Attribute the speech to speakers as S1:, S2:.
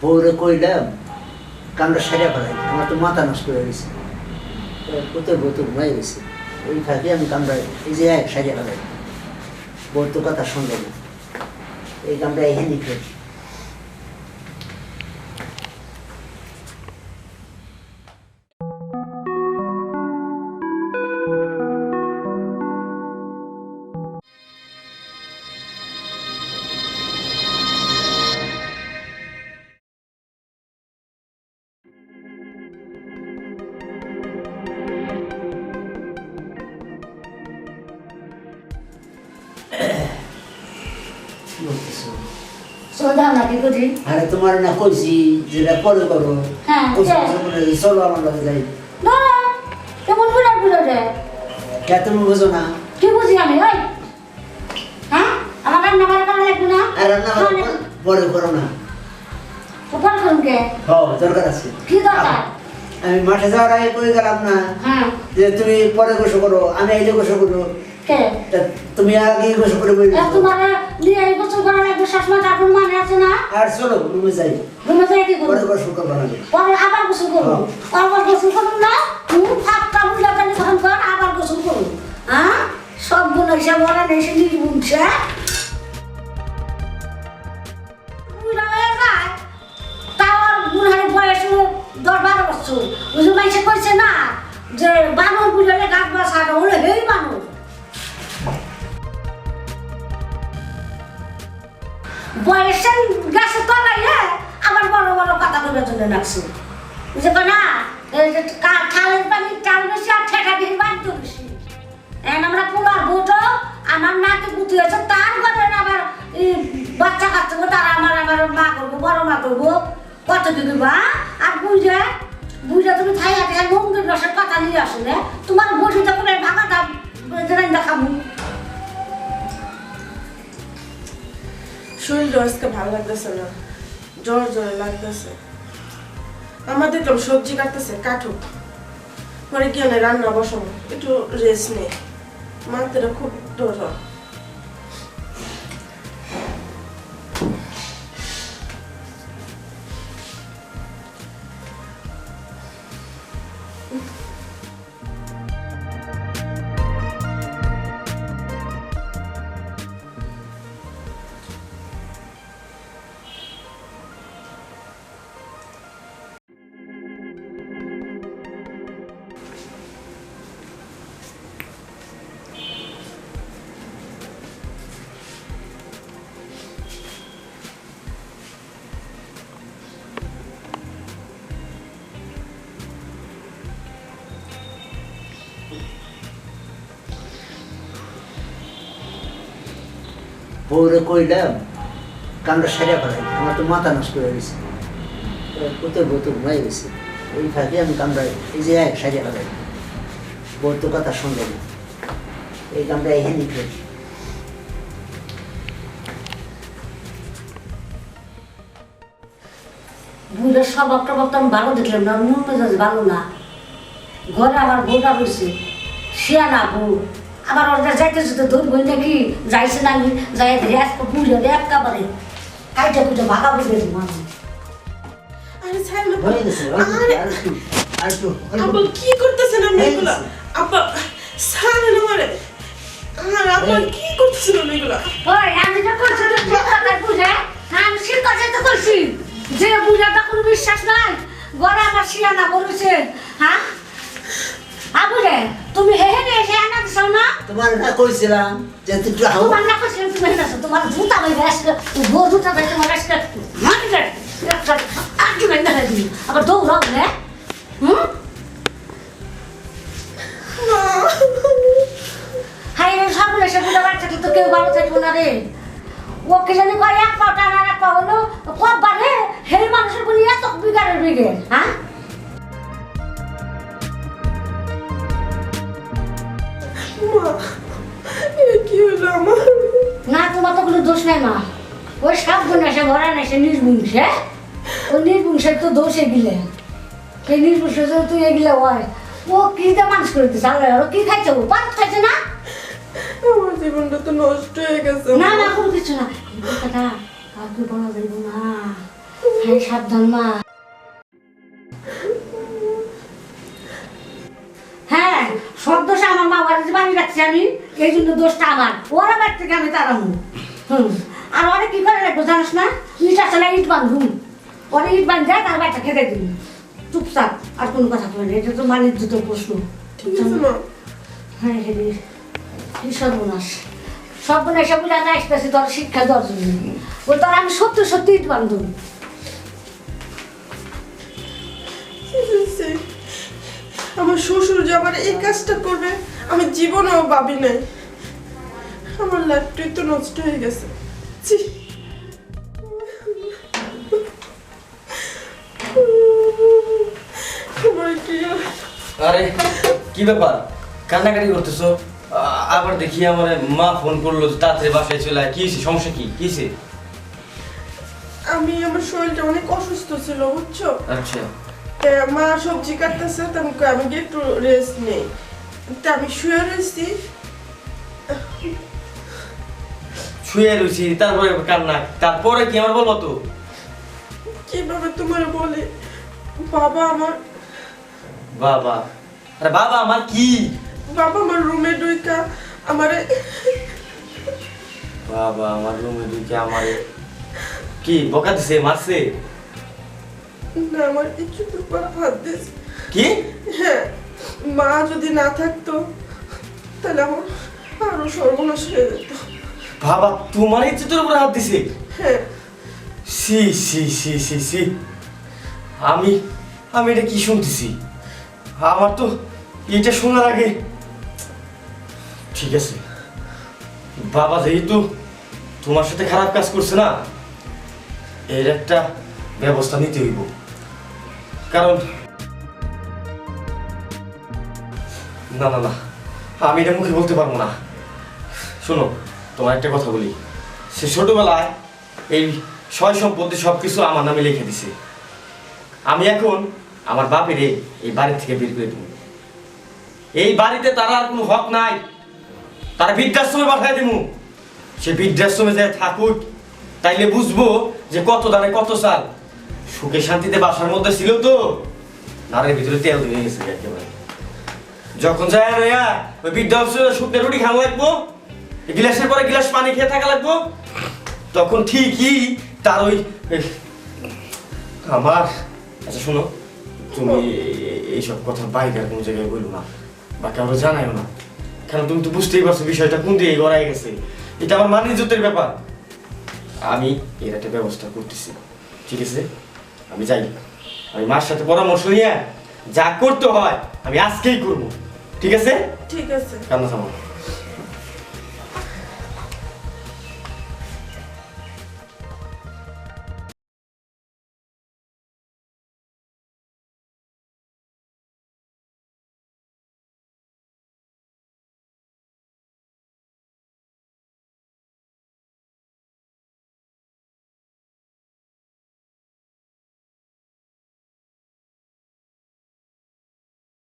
S1: বউরে কইলাম কান্ড সারিয়া ফেলাই, আমার তো মাথা নষ্ট হয়ে গেছে। কোথায় বউ তো ঘুমাই গেছে। ওই ফাঁকে আমি কামড়াই এই যে এক সারিয়া ফেলাই। বউর তো কথা শুনবে না। এই কামটা এখানেই ফের
S2: করি
S1: আরে তোমার না কইছি যেটা পরে করো।
S2: হ্যাঁ,
S1: কইছি
S2: হ্যাঁ।
S1: বলে, চলো আমার লগে যাই।
S2: না না কেমন বুঝা বুঝা রে
S1: কে তুমি বুঝো না?
S2: কি বুঝি আমি ওই হ্যাঁ? আমার রান্না বান্না করা লাগবে না।
S1: আর রান্না বান্না পরে- পরে করো না।
S2: উপর করুন কে?
S1: হ দরকার আছে।
S2: কি দরকার?
S1: আমি মাঠে যাওয়ার আগে গেলাম না?
S2: হ্যাঁ।
S1: যে তুমি পরে গোসল করো আমি আইলে গোসল করো
S2: কে?
S1: তুমি আগে গোসল করে বই
S2: তোমার নিয়ে এই বছর করা লাগবে শাসমা ঠাকুর মানে আছে না?
S1: আর চলো রুমে যাই।
S2: রুমে যাই কি
S1: পরে
S2: করব
S1: গোসল করব। না
S2: পরে আবার গোসল করব? আবার গোসল করুন না? মুখ ফাটটা কাপড় লাগালে তখন কর আবার গোসল করুন হ্যাঁ? সবগুলো এসে বলে না এসে নিজ কথা বলে বুঝে না? থালের পানি চাল বেশি আর ঠেকা দিয়ে বাড়তে বেশি। এখন আমরা পোলার বউটো, আমার নাকে গুতি হয়েছে, তার ঘরে আবার বাচ্চা কাচ্চা তারা আমার আমার মা করব, বড় মা করব। কত কি করবা? আর বুঝে বুঝে তুমি থাই হাতে মন্দির রসের কথা নিয়ে আসলে তোমার বসিতে করে ভাঙা দাম দেখাবো
S3: শরীরটা আজকে ভালো লাগতেছে না। জ্বর জ্বর লাগতেছে। আমার তো সবজি কাটতেছে, কাটুক। পরে কি রান্না বসাবো। একটু রেস্ট নেই মাথাটা খুব ডর
S1: বউরে কইলাম কামটা সেরে ফেলাই, আমার তো মাথা নষ্ট হয়ে গেছে। কোথায় বউ ঘুমাই গেছে। ওই ফাঁকে আমি কামটা এই যে এক সারিয়ে ফেলাই। বউর তো কথা শুনবে না। এই কামটা
S2: স্বভাব টভাব তো আমি ভালো দেখলাম না মন মেজাজ ভালো না। ঘরে আবার বউটা রয়েছে শিয়ানা বউ আবার ওটা যাইতে যেতে ধরবই নাকি যাইছে না আমি যাই আজকে বুঝে রে একেবারে কাইটা কুটে ভাগা বুঝে মানুষ
S3: আরে ছাড় না
S1: হয়ে
S3: আরে কি করতেছেন আপনি
S1: হয়ে
S3: আপা ছাড় না আমারে। আর আপা কি করতেছেন এগুলা?
S2: ওই আমি তো করছি তো কথা বুঝে আমি ঠিক কথা তো করছি যে কোনো বিশ্বাস নাই আমার শিয়ানা বলেছে হ্যাঁ? আবুরে তুমি হে হে রে শিয়ানা দিছো না?
S1: তোমার না কইছিলাম যে তুই হাও
S2: তোমার না করছি তুমি নাছো তোমার জুতা বাইরে আসলে গো জুতা বাইরে তোমার আসলে রে আর কি বাইরে দিই আবার দৌড়াও রে হুম? হাই রে সব এসে বুঝা বাচ্চা তো কেউ ভালো থাকব না রে। ও জানি করে এক পাও টানা এক পাও হলো। কবারে হে মানুষের বলি এত বিগাড়ের বিগে হ্যাঁ?
S3: মা কি হলো আমার?
S2: না তোমার তো কোনো দোষ নাই মা। ওই সব গুণ এসে ভরা না সে নির্বংশে ওই নির্বংশের তো দোষে গিলে। সেই নির্বংশে তুই এগুলো হয় ও কি দিয়ে মানুষ করে দিচ্ছে আল্লাহ কি খাইছে ও পাত খাইছে না?
S3: আমার জীবনটা তো নষ্ট হয়ে গেছে
S2: না না কোনো কিছু না। এই কথাটা কাউকে বলা যাইব না। হ্যাঁ সাবধান মা। সব দোষ আমার মা বাড়িতে বাড়ি রাখছি আমি এই জন্য দোষটা আমার। ওরা বাড়ি থেকে আমি তাড়াবো হুম। আর ওরা কি করে রাখব জানিস না? ইট আসলে ইট বাঁধুন ওরা ইট বাঁধ যায় তার বাচ্চা খেতে দিন চুপচাপ আর কোনো কথা বলে এটা তো মানির দুটো প্রশ্ন। হ্যাঁ হ্যাঁ কি সর্বনাশ। সর্বনাশ বলে আমি আসতেছি তোর শিক্ষা দেওয়ার জন্য। ও তোর আমি সত্যি সত্যি ইট বান্ধব
S3: আমার শ্বশুর যে আমার এই কাজটা করবে আমি জীবনেও ভাবি নাই। আমার লাইফটাই তো নষ্ট হয়ে গেছে। ছি। আর-
S4: কি ব্যাপার? কান্নাকাটি করতেছো? আবার দেখি আমার মা ফোন করল তাড়াতাড়ি বাসায় চলে আয়। কি সমস্যা কি? কি
S3: আমি আমার শরীরটা অনেক অসুস্থ ছিল বুঝছ?
S4: আচ্ছা।
S3: মা সবজি কাটতেছে আমি আমি গিয়ে একটু রেস্ট নেই। তা আমি শুয়ে রয়েছি
S4: শুয়ে রয়েছি তারপরে কান্না তারপরে কি আমার বলব তো?
S3: কীভাবে তোমার বলে? বাবা আমার
S4: বাবা আরে বাবা আমার কি?
S3: বাবা আমার রুমে ঢুইকা আমারে
S4: বাবা আমার রুমে ঢুকে আমার কি বকা দিছে মারছে?
S3: না আমার একটু উপর হাত দিয়েছে
S4: কি?
S3: হ্যাঁ মা যদি না থাকতো তাহলে আমার আরও সর্বনাশ হয়ে যেত।
S4: বাবা তোমার ইজ্জতের উপরে হাত দিছে?
S3: হ্যাঁ।
S4: সি সি সি সি সি আমি আমি এটা কি শুনতেছি? আমার তো এটা শোনার আগে ঠিক আছে। বাবা যেহেতু তোমার সাথে খারাপ কাজ করছে না এর একটা ব্যবস্থা নিতে হইব। কারণ না না না, আমি এটা মুখে বলতে পারব না। শোনো তোমার একটা কথা বলি। সে ছোটবেলায় এই সয় সম্পত্তি সব কিছু আমার নামে লিখে দিছে। আমি এখন আমার বাপের এই বাড়ি থেকে বের করে দেবো। এই বাড়িতে তার আর কোনো হক নাই। তার বৃদ্ধাশ্রমে পাঠাই দেবো। সে বৃদ্ধাশ্রমে যায় থাকুক, তাইলে বুঝব যে কত দানে কত সাল। সুখে শান্তিতে বাসার মধ্যে ছিল তো। নারের ভিতরে তেল ধরে গেছে একেবারে। যখন যায় না ওই বৃদ্ধাশ্রমে শুকনো রুটি খাওয়া লাগবো গিলাসের পরে গিলাস পানি খেয়ে থাকা লাগবো, তখন ঠিকই তার ওই আমার আচ্ছা শোনো, তুমি এইসব কথা বাইরে কোনো জায়গায় বলো না বা কারও জানাইও না। কেন তুমি তো বুঝতেই পারছ বিষয়টা কোন দিয়ে গড়াই গেছে। এটা আমার মান ইজ্জতের ব্যাপার। আমি এর একটা ব্যবস্থা করতেছি। ঠিক আছে? আমি যাই। আমি মার সাথে পরামর্শ নিয়ে যা করতে হয় আমি আজকেই করব। ঠিক আছে?
S3: ঠিক আছে।
S4: কান্না থামো